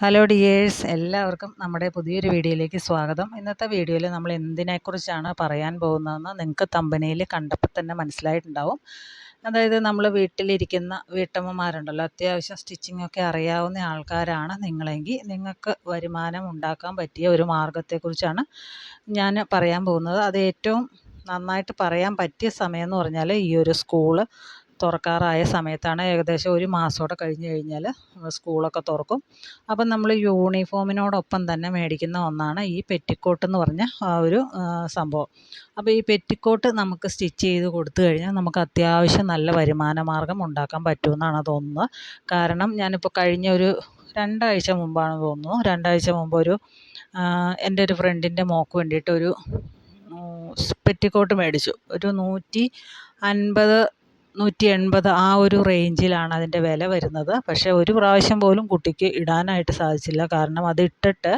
Hello dears എല്ലാവർക്കും നമ്മുടെ പുതിയൊരു വീഡിയോയിലേക്ക് സ്വാഗതം. ഇന്നത്തെ വീഡിയോയിൽ നമ്മൾ എന്തിനെക്കുറിച്ചാണ് പറയാൻ പോകുന്നതെന്ന് നിങ്ങൾക്ക് തമ്പനയിൽ കണ്ടപ്പോൾ തന്നെ മനസ്സിലായിട്ടുണ്ടാവും. അതായത് നമ്മൾ വീട്ടിലിരിക്കുന്ന വീട്ടമ്മമാരുണ്ടല്ലോ അത്യാവശ്യം സ്റ്റിച്ചിങ് ഒക്കെ അറിയാവുന്ന ആൾക്കാരാണ് നിങ്ങളെങ്കിൽ നിങ്ങൾക്ക് വരുമാനം ഉണ്ടാക്കാൻ പറ്റിയ ഒരു മാർഗത്തെക്കുറിച്ചാണ് ഞാൻ പറയാൻ പോകുന്നത്. അത് ഏറ്റവും നന്നായിട്ട് പറയാൻ പറ്റിയ സമയം എന്ന് പറഞ്ഞാൽ ഈ ഒരു സ്കൂൾ തുറക്കാറായ സമയത്താണ് ഏകദേശം ഒരു മാസമോടെ കഴിഞ്ഞ് കഴിഞ്ഞാൽ സ്കൂളൊക്കെ തുറക്കും. അപ്പം നമ്മൾ യൂണിഫോമിനോടൊപ്പം തന്നെ മേടിക്കുന്ന ഒന്നാണ് ഈ പെറ്റിക്കോട്ട് എന്ന് പറഞ്ഞ ഒരു സംഭവം. അപ്പോൾ ഈ പെറ്റിക്കോട്ട് നമുക്ക് സ്റ്റിച്ച് ചെയ്ത് കൊടുത്തു കഴിഞ്ഞാൽ നമുക്ക് അത്യാവശ്യം നല്ല വരുമാന മാർഗം ഉണ്ടാക്കാൻ പറ്റുമെന്നാണ് തോന്നുന്നത്. കാരണം ഞാനിപ്പോൾ കഴിഞ്ഞ ഒരു രണ്ടാഴ്ച മുമ്പാണ് തോന്നുന്നു. രണ്ടാഴ്ച മുമ്പ് ഒരു എന്റെ ഒരു ഫ്രണ്ടിന്റെ മോക്ക് വേണ്ടിയിട്ട് ഒരു പെറ്റിക്കോട്ട് മേടിച്ചു. ഒരു നൂറ്റി അൻപത് നൂറ്റി എൺപത് ആ ഒരു റേഞ്ചിലാണ് അതിന്റെ വില വരുന്നത്. പക്ഷേ ഒരു പ്രാവശ്യം പോലും കുട്ടിക്ക് ഇടാനായിട്ട് സാധിച്ചില്ല. കാരണം അത് ഇട്ടിട്ട്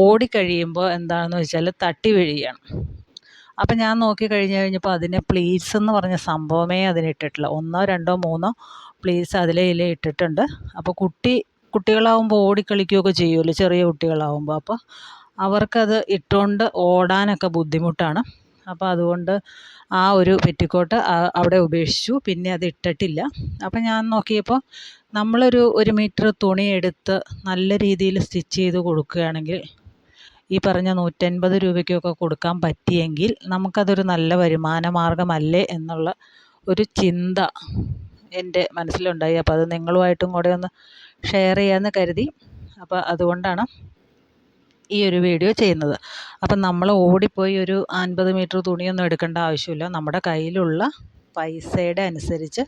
ഓടിക്കഴിയുമ്പോൾ എന്താണെന്ന് വെച്ചാൽ തട്ടി വീഴുകയാണ്. അപ്പം ഞാൻ നോക്കി കഴിഞ്ഞ് കഴിഞ്ഞപ്പോൾ അതിനെ പ്ലീസ് എന്ന് പറഞ്ഞ സംഭവമേ അതിനിട്ടിട്ടില്ല. ഒന്നോ രണ്ടോ മൂന്നോ പ്ലീസ് അതിലെ ഇല ഇട്ടിട്ടുണ്ട്. അപ്പോൾ കുട്ടി കുട്ടികളാവുമ്പോൾ ഓടിക്കളിക്കുകയൊക്കെ ചെയ്യുമല്ലോ ചെറിയ കുട്ടികളാവുമ്പോൾ അപ്പോൾ അവർക്കത് ഇട്ടുകൊണ്ട് ഓടാനൊക്കെ ബുദ്ധിമുട്ടാണ്. അപ്പോൾ അതുകൊണ്ട് ആ ഒരു പെറ്റിക്കോട്ട് അവിടെ ഉപേക്ഷിച്ചു. പിന്നെ അത് ഇട്ടിട്ടില്ല. അപ്പോൾ ഞാൻ നോക്കിയപ്പോൾ നമ്മളൊരു ഒരു മീറ്റർ തുണി എടുത്ത് നല്ല രീതിയിൽ സ്റ്റിച്ച് ചെയ്ത് കൊടുക്കുകയാണെങ്കിൽ ഈ പറഞ്ഞ നൂറ്റൻപത് രൂപയ്ക്കൊക്കെ കൊടുക്കാൻ പറ്റിയെങ്കിൽ നമുക്കതൊരു നല്ല വരുമാന മാർഗമല്ലേ എന്നുള്ള ഒരു ചിന്ത എന്റെ മനസ്സിലുണ്ടായി. അപ്പോൾ അത് നിങ്ങളുമായിട്ടും കൂടെ ഒന്ന് ഷെയർ ചെയ്യാമെന്ന് കരുതി. അപ്പോൾ അതുകൊണ്ടാണ് ഈ ഒരു വീഡിയോ ചെയ്യുന്നത്. അപ്പം നമ്മൾ ഓടിപ്പോയി ഒരു അൻപത് മീറ്റർ തുണിയൊന്നും എടുക്കേണ്ട ആവശ്യമില്ല. നമ്മുടെ കയ്യിലുള്ള പൈസയുടെ അനുസരിച്ച്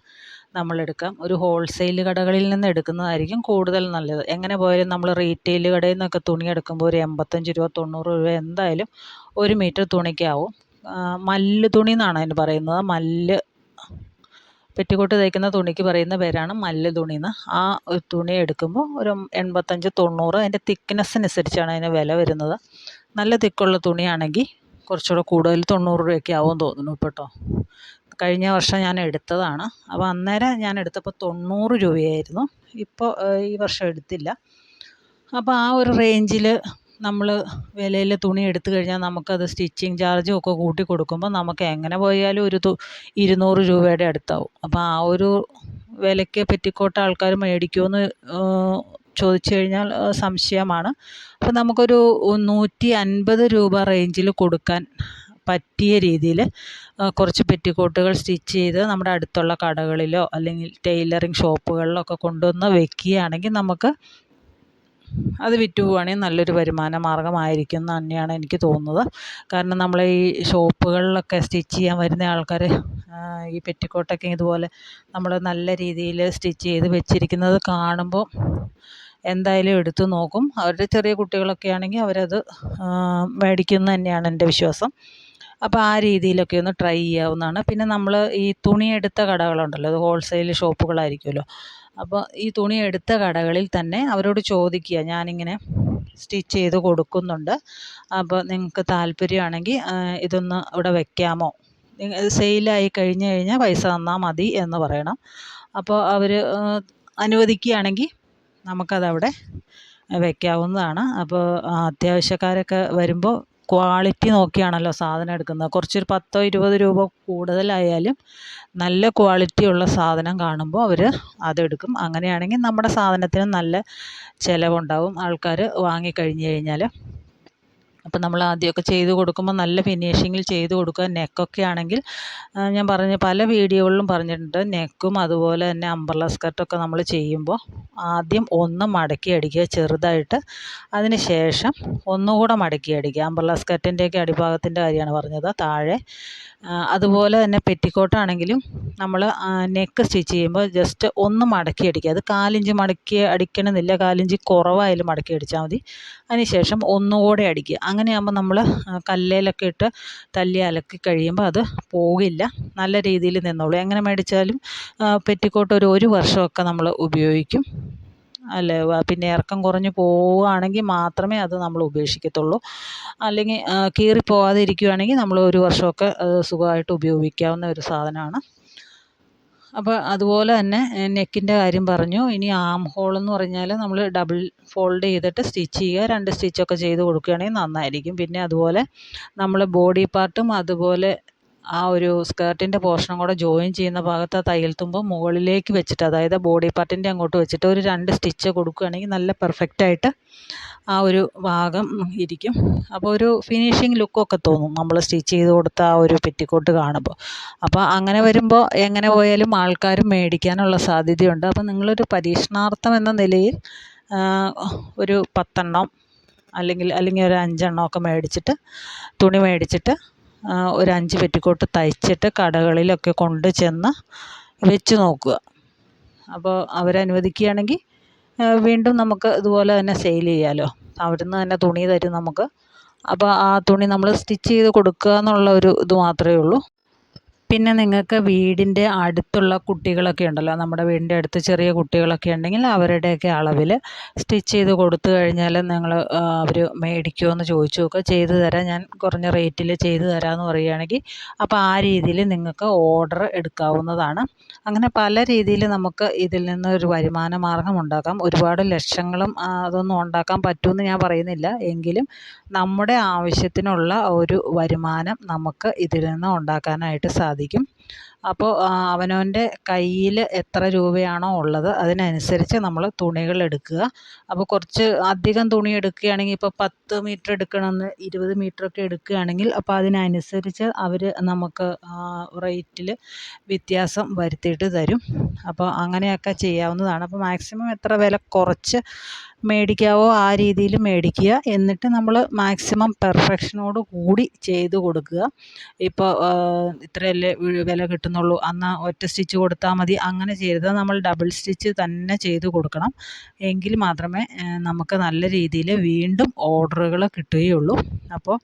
നമ്മൾ എടുക്കാം. ഒരു ഹോൾസെയിൽ കടകളിൽ നിന്ന് എടുക്കുന്നതായിരിക്കും കൂടുതൽ നല്ലത്. എങ്ങനെ പോയാലും നമ്മൾ റീറ്റെയിൽ കടയിൽ നിന്നൊക്കെ തുണി എടുക്കുമ്പോൾ ഒരു എൺപത്തഞ്ച് രൂപ തൊണ്ണൂറ് രൂപ എന്തായാലും ഒരു മീറ്റർ തുണിക്കാവും. മല്ല് തുണി എന്നാണ് അതിന് പറയുന്നത്. മല്ല് പെറ്റിക്കോട്ട് തയ്ക്കുന്ന തുണിക്ക് പറയുന്ന പേരാണ് മല്ല് തുണി എന്ന് ആ ഒരു തുണി എടുക്കുമ്പോൾ ഒരു എൺപത്തഞ്ച് തൊണ്ണൂറ് അതിന്റെ തിക്നെസ്സിനനുസരിച്ചാണ് അതിന് വില വരുന്നത്. നല്ല തിക്കുള്ള തുണിയാണെങ്കിൽ കുറച്ചുകൂടെ കൂടുതൽ തൊണ്ണൂറ് രൂപയൊക്കെ ആവും തോന്നുന്നു കേട്ടോ കഴിഞ്ഞ വർഷം ഞാൻ എടുത്തതാണ്. അപ്പോൾ അന്നേരം ഞാൻ എടുത്തപ്പോൾ തൊണ്ണൂറ് രൂപയായിരുന്നു. ഇപ്പോൾ ഈ വർഷം എടുത്തില്ല. അപ്പോൾ ആ ഒരു റേഞ്ചിൽ നമ്മൾ വിലയിൽ തുണി എടുത്തു കഴിഞ്ഞാൽ നമുക്കത് സ്റ്റിച്ചിങ് ചാർജും ഒക്കെ കൂട്ടി കൊടുക്കുമ്പോൾ നമുക്ക് എങ്ങനെ പോയാലും ഒരു ഇരുന്നൂറ് രൂപയുടെ അടുത്താവും. അപ്പോൾ ആ ഒരു വിലയ്ക്ക് പെറ്റിക്കോട്ട് ആൾക്കാർ മേടിക്കുമെന്ന് ചോദിച്ചു കഴിഞ്ഞാൽ സംശയമാണ്. അപ്പോൾ നമുക്കൊരു നൂറ്റി അൻപത് രൂപ റേഞ്ചിൽ കൊടുക്കാൻ പറ്റിയ രീതിയിൽ കുറച്ച് പെറ്റിക്കോട്ടുകൾ സ്റ്റിച്ച് ചെയ്ത് നമ്മുടെ അടുത്തുള്ള കടകളിലോ അല്ലെങ്കിൽ ടൈലറിങ് ഷോപ്പുകളിലോ ഒക്കെ കൊണ്ടുവന്ന് വെക്കുകയാണെങ്കിൽ നമുക്ക് അത് വിറ്റ് പോവുകയാണെങ്കിൽ നല്ലൊരു വരുമാന മാർഗമായിരിക്കും എന്ന് തന്നെയാണ് എനിക്ക് തോന്നുന്നത്. കാരണം നമ്മൾ ഈ ഷോപ്പുകളിലൊക്കെ സ്റ്റിച്ച് ചെയ്യാൻ വരുന്ന ആൾക്കാർ ഈ പെറ്റിക്കോട്ടൊക്കെ ഇതുപോലെ നമ്മൾ നല്ല രീതിയിൽ സ്റ്റിച്ച് ചെയ്ത് വെച്ചിരിക്കുന്നത് കാണുമ്പോൾ എന്തായാലും എടുത്തു നോക്കും. അവരുടെ ചെറിയ കുട്ടികളൊക്കെ ആണെങ്കിൽ അവരത് മേടിക്കും തന്നെയാണ് എന്റെ വിശ്വാസം. അപ്പോൾ ആ രീതിയിലൊക്കെ ഒന്ന് ട്രൈ ചെയ്യാവുന്നതാണ്. പിന്നെ നമ്മൾ ഈ തുണിയെടുത്ത കടകളുണ്ടല്ലോ അത് ഹോൾസെയിൽ ഷോപ്പുകളായിരിക്കുമല്ലോ. അപ്പോൾ ഈ തുണി എടുത്ത കടകളിൽ തന്നെ അവരോട് ചോദിക്കുക. ഞാനിങ്ങനെ സ്റ്റിച്ച് ചെയ്ത് കൊടുക്കുന്നുണ്ട്. അപ്പോൾ നിങ്ങൾക്ക് താല്പര്യമാണെങ്കിൽ ഇതൊന്ന് ഇവിടെ വെക്കാമോ? സെയിലായി കഴിഞ്ഞ് കഴിഞ്ഞാൽ പൈസ തന്നാൽ മതി എന്ന് പറയണം. അപ്പോൾ അവർ അനുവദിക്കുകയാണെങ്കിൽ നമുക്കതവിടെ വെക്കാവുന്നതാണ്. അപ്പോൾ അത്യാവശ്യക്കാരൊക്കെ വരുമ്പോൾ ക്വാളിറ്റി നോക്കിയാണല്ലോ സാധനം എടുക്കുന്നത്. കുറച്ചൊരു പത്തോ ഇരുപത് രൂപ കൂടുതലായാലും നല്ല ക്വാളിറ്റി ഉള്ള സാധനം കാണുമ്പോൾ അവർ അതെടുക്കും. അങ്ങനെയാണെങ്കിൽ നമ്മുടെ സാധനത്തിന് നല്ല ചിലവുണ്ടാവും. ആൾക്കാർ വാങ്ങിക്കഴിഞ്ഞ് കഴിഞ്ഞാൽ അപ്പം നമ്മൾ ആദ്യമൊക്കെ ചെയ്ത് കൊടുക്കുമ്പോൾ നല്ല ഫിനിഷിങ്ങിൽ ചെയ്ത് കൊടുക്കുക. നെക്കൊക്കെ ആണെങ്കിൽ ഞാൻ പറഞ്ഞ പല വീഡിയോകളിലും പറഞ്ഞിട്ടുണ്ട്. നെക്കും അതുപോലെ തന്നെ അമ്പർല സ്കർട്ടൊക്കെ നമ്മൾ ചെയ്യുമ്പോൾ ആദ്യം ഒന്ന് മടക്കി അടിക്കുക ചെറുതായിട്ട്. അതിന് ശേഷം ഒന്നുകൂടെ മടക്കി അടിക്കുക. അമ്പർല സ്കർട്ടിന്റെയൊക്കെ അടിഭാഗത്തിന്റെ കാര്യമാണ് പറഞ്ഞത്. താഴെ അതുപോലെ തന്നെ പെറ്റിക്കോട്ടാണെങ്കിലും നമ്മൾ നെക്ക് സ്റ്റിച്ച് ചെയ്യുമ്പോൾ ജസ്റ്റ് ഒന്ന് മടക്കി അടിക്കുക. അത് കാലിഞ്ച് മടക്കി അടിക്കണമെന്നില്ല. കാലിഞ്ച് കുറവായാലും മടക്കി അടിച്ചാൽ മതി. അതിന് ശേഷം ഒന്നുകൂടെ അടിക്കുക. അങ്ങനെയാകുമ്പോൾ നമ്മൾ കല്ലിലൊക്കെ ഇട്ട് തല്ലി അലക്കി കഴിയുമ്പോൾ അത് പോകില്ല. നല്ല രീതിയിൽ നിന്നോളും. എങ്ങനെ മേടിച്ചാലും പെറ്റിക്കോട്ട് ഒരു ഒരു വർഷമൊക്കെ നമ്മൾ ഉപയോഗിക്കും. അല്ലേ പിന്നെ ഇറക്കം കുറഞ്ഞു പോവുകയാണെങ്കിൽ മാത്രമേ അത് നമ്മൾ ഉപേക്ഷിക്കത്തുള്ളൂ. അല്ലെങ്കിൽ കീറിപ്പോവാതെ ഇരിക്കുകയാണെങ്കിൽ നമ്മൾ ഒരു വർഷമൊക്കെ സുഖമായിട്ട് ഉപയോഗിക്കാവുന്ന ഒരു സാധനമാണ്. അപ്പോൾ അതുപോലെ തന്നെ നെക്കിന്റെ കാര്യം പറഞ്ഞു. ഇനി ആം ഹോൾ എന്ന് പറഞ്ഞാൽ നമ്മൾ ഡബിൾ ഫോൾഡ് ചെയ്തിട്ട് സ്റ്റിച്ച് ചെയ്യുക. രണ്ട് സ്റ്റിച്ചൊക്കെ ചെയ്ത് കൊടുക്കുകയാണെങ്കിൽ നന്നായിരിക്കും. പിന്നെ അതുപോലെ നമ്മൾ ബോഡി പാർട്ടും അതുപോലെ ആ ഒരു സ്കേർട്ടിന്റെ പോർഷനും കൂടെ ജോയിൻ ചെയ്യുന്ന ഭാഗത്ത് ആ തയ്യൽ തുമ്പ് മുകളിലേക്ക് വെച്ചിട്ട് അതായത് ബോഡി പാർട്ടിന്റെ അങ്ങോട്ട് വെച്ചിട്ട് ഒരു രണ്ട് സ്റ്റിച്ച് കൊടുക്കുകയാണെങ്കിൽ നല്ല പെർഫെക്റ്റായിട്ട് ആ ഒരു ഭാഗം ഇരിക്കും. അപ്പോൾ ഒരു ഫിനിഷിങ് ലുക്കൊക്കെ തോന്നും നമ്മൾ സ്റ്റിച്ച് ചെയ്ത് കൊടുത്ത ആ ഒരു പെറ്റിക്കോട്ട് കാണുമ്പോൾ. അപ്പോൾ അങ്ങനെ വരുമ്പോൾ എങ്ങനെ പോയാലും ആൾക്കാർ മേടിക്കാനുള്ള സാധ്യതയുണ്ട്. അപ്പോൾ നിങ്ങളൊരു പരീക്ഷണാർത്ഥം എന്ന നിലയിൽ ഒരു പത്തെണ്ണം അല്ലെങ്കിൽ അല്ലെങ്കിൽ ഒരു അഞ്ചെണ്ണം ഒക്കെ മേടിച്ചിട്ട് തുണി മേടിച്ചിട്ട് ഒരു അഞ്ച് പെറ്റിക്കോട്ട് തയ്ച്ചിട്ട് കടകളിലൊക്കെ കൊണ്ട് ചെന്ന് വെച്ച് നോക്കുക. അപ്പോൾ അവരനുവദിക്കുകയാണെങ്കിൽ വീണ്ടും നമുക്ക് ഇതുപോലെ തന്നെ സെയിൽ ചെയ്യാമല്ലോ അവിടുന്ന് തന്നെ തുണി തരും നമുക്ക്. അപ്പോൾ ആ തുണി നമ്മൾ സ്റ്റിച്ച് ചെയ്ത് കൊടുക്കുക എന്നുള്ള ഒരു ഇത് മാത്രമേ ഉള്ളൂ. പിന്നെ നിങ്ങൾക്ക് വീടിന്റെ അടുത്തുള്ള കുട്ടികളൊക്കെ ഉണ്ടല്ലോ. നമ്മുടെ വീടിന്റെ അടുത്ത് ചെറിയ കുട്ടികളൊക്കെ ഉണ്ടെങ്കിൽ അവരുടെയൊക്കെ അളവിൽ സ്റ്റിച്ച് ചെയ്ത് കൊടുത്തു കഴിഞ്ഞാൽ നിങ്ങൾ അവർ മേടിക്കുമോ എന്ന് ചോദിച്ചു നോക്കുക ചെയ്തു തരാം. ഞാൻ കുറഞ്ഞ റേറ്റിൽ ചെയ്തു തരാമെന്ന് പറയുകയാണെങ്കിൽ അപ്പോൾ ആ രീതിയിൽ നിങ്ങൾക്ക് ഓർഡർ എടുക്കാവുന്നതാണ്. അങ്ങനെ പല രീതിയിൽ നമുക്ക് ഇതിൽ നിന്ന് ഒരു വരുമാന മാർഗം ഉണ്ടാക്കാം. ഒരുപാട് ലക്ഷങ്ങളും അതൊന്നും ഉണ്ടാക്കാൻ പറ്റുമെന്ന് ഞാൻ പറയുന്നില്ല. എങ്കിലും നമ്മുടെ ആവശ്യത്തിനുള്ള ഒരു വരുമാനം നമുക്ക് ഇതിൽ നിന്ന് ഉണ്ടാക്കാനായിട്ട് സാധിക്കും. സാധിക്കും അപ്പോൾ അവനവന്റെ കയ്യിൽ എത്ര രൂപയാണോ ഉള്ളത് അതിനനുസരിച്ച് നമ്മൾ തുണികൾ എടുക്കുക. അപ്പോൾ കുറച്ച് അധികം തുണി എടുക്കുകയാണെങ്കിൽ ഇപ്പോൾ പത്ത് മീറ്റർ എടുക്കണമെന്ന് ഇരുപത് മീറ്ററൊക്കെ എടുക്കുകയാണെങ്കിൽ അപ്പോൾ അതിനനുസരിച്ച് അവർ നമുക്ക് റേറ്റിൽ വ്യത്യാസം വരുത്തിയിട്ട് തരും. അപ്പോൾ അങ്ങനെയൊക്കെ ചെയ്യാവുന്നതാണ്. അപ്പോൾ മാക്സിമം എത്ര വില കുറച്ച് മേടിക്കാവോ ആ രീതിയിൽ മേടിക്കുക. എന്നിട്ട് നമ്മൾ മാക്സിമം പെർഫെക്ഷനോട് കൂടി ചെയ്ത് കൊടുക്കുക. ഇപ്പോൾ ഇത്രയല്ലേ വില കിട്ടുന്നുള്ളൂ. അന്ന് ഒറ്റ സ്റ്റിച്ച് കൊടുത്താൽ മതി. അങ്ങനെ ചെയ്ത് നമ്മൾ ഡബിൾ സ്റ്റിച്ച് തന്നെ ചെയ്ത് കൊടുക്കണം. എങ്കിൽ മാത്രമേ നമുക്ക് നല്ല രീതിയിൽ വീണ്ടും ഓർഡറുകൾ കിട്ടുകയുള്ളൂ. അപ്പോൾ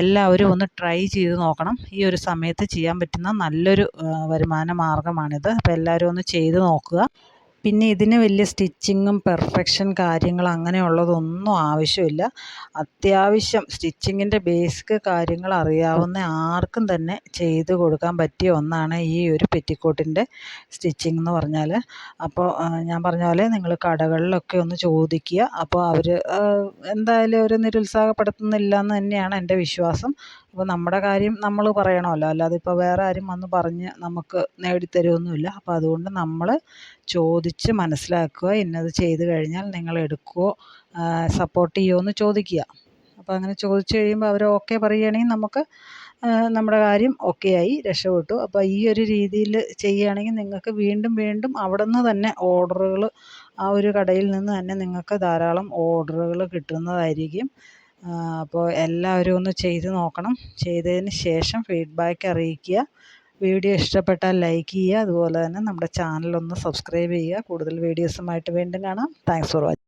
എല്ലാവരും ഒന്ന് ട്രൈ ചെയ്ത് നോക്കണം. ഈ ഒരു സമയത്ത് ചെയ്യാൻ പറ്റുന്ന നല്ലൊരു വരുമാന മാർഗമാണിത് അപ്പോൾ എല്ലാവരും ഒന്ന് ചെയ്ത് നോക്കുക. പിന്നെ ഇതിന് വലിയ സ്റ്റിച്ചിങ്ങും പെർഫെക്ഷൻ കാര്യങ്ങൾ അങ്ങനെയുള്ളതൊന്നും ആവശ്യമില്ല. അത്യാവശ്യം സ്റ്റിച്ചിങ്ങിന്റെ ബേസിക് കാര്യങ്ങൾ അറിയാവുന്ന ആർക്കും തന്നെ ചെയ്ത് കൊടുക്കാൻ പറ്റിയ ഒന്നാണ് ഈ ഒരു പെറ്റിക്കോട്ടിന്റെ സ്റ്റിച്ചിങ് എന്ന് പറഞ്ഞാൽ. അപ്പോൾ ഞാൻ പറഞ്ഞ പോലെ നിങ്ങൾ കടകളിലൊക്കെ ഒന്ന് ചോദിക്കുക. അപ്പോൾ അവർ എന്തായാലും അവർ നിരുത്സാഹപ്പെടുത്തുന്നില്ല എന്ന് തന്നെയാണ് എന്റെ വിശ്വാസം. അപ്പോൾ നമ്മുടെ കാര്യം നമ്മൾ പറയണമല്ലോ. അല്ലാതെ ഇപ്പോൾ വേറെ ആരും വന്ന് പറഞ്ഞ് നമുക്ക് നേടിത്തരുമൊന്നുമില്ല അപ്പോൾ അതുകൊണ്ട് നമ്മൾ ചോദിച്ച് മനസ്സിലാക്കുക ഇന്നത് ചെയ്ത് കഴിഞ്ഞാൽ നിങ്ങൾ എടുക്കുമോ സപ്പോർട്ട് ചെയ്യുമോ എന്ന് ചോദിക്കുക. അപ്പോൾ അങ്ങനെ ചോദിച്ചു കഴിയുമ്പോൾ അവർ ഓക്കെ പറയുകയാണെങ്കിൽ നമുക്ക് നമ്മുടെ കാര്യം ഓക്കെ ആയി രക്ഷപ്പെട്ടു. അപ്പോൾ ഈ ഒരു രീതിയിൽ ചെയ്യുകയാണെങ്കിൽ നിങ്ങൾക്ക് വീണ്ടും വീണ്ടും അവിടെ നിന്ന് തന്നെ ഓർഡറുകൾ ആ ഒരു കടയിൽ നിന്ന് തന്നെ നിങ്ങൾക്ക് ധാരാളം ഓർഡറുകൾ കിട്ടുന്നതായിരിക്കും. അപ്പോൾ എല്ലാവരും ഒന്ന് ചെയ്ത് നോക്കണം. ചെയ്തതിന് ശേഷം ഫീഡ്ബാക്ക് അറിയിക്കുക. വീഡിയോ ഇഷ്ടപ്പെട്ടാൽ ലൈക്ക് ചെയ്യുക. അതുപോലെ തന്നെ നമ്മുടെ ചാനൽ ഒന്ന് സബ്സ്ക്രൈബ് ചെയ്യുക. കൂടുതൽ വീഡിയോസുമായിട്ട് വീണ്ടും കാണാം. Thanks for watching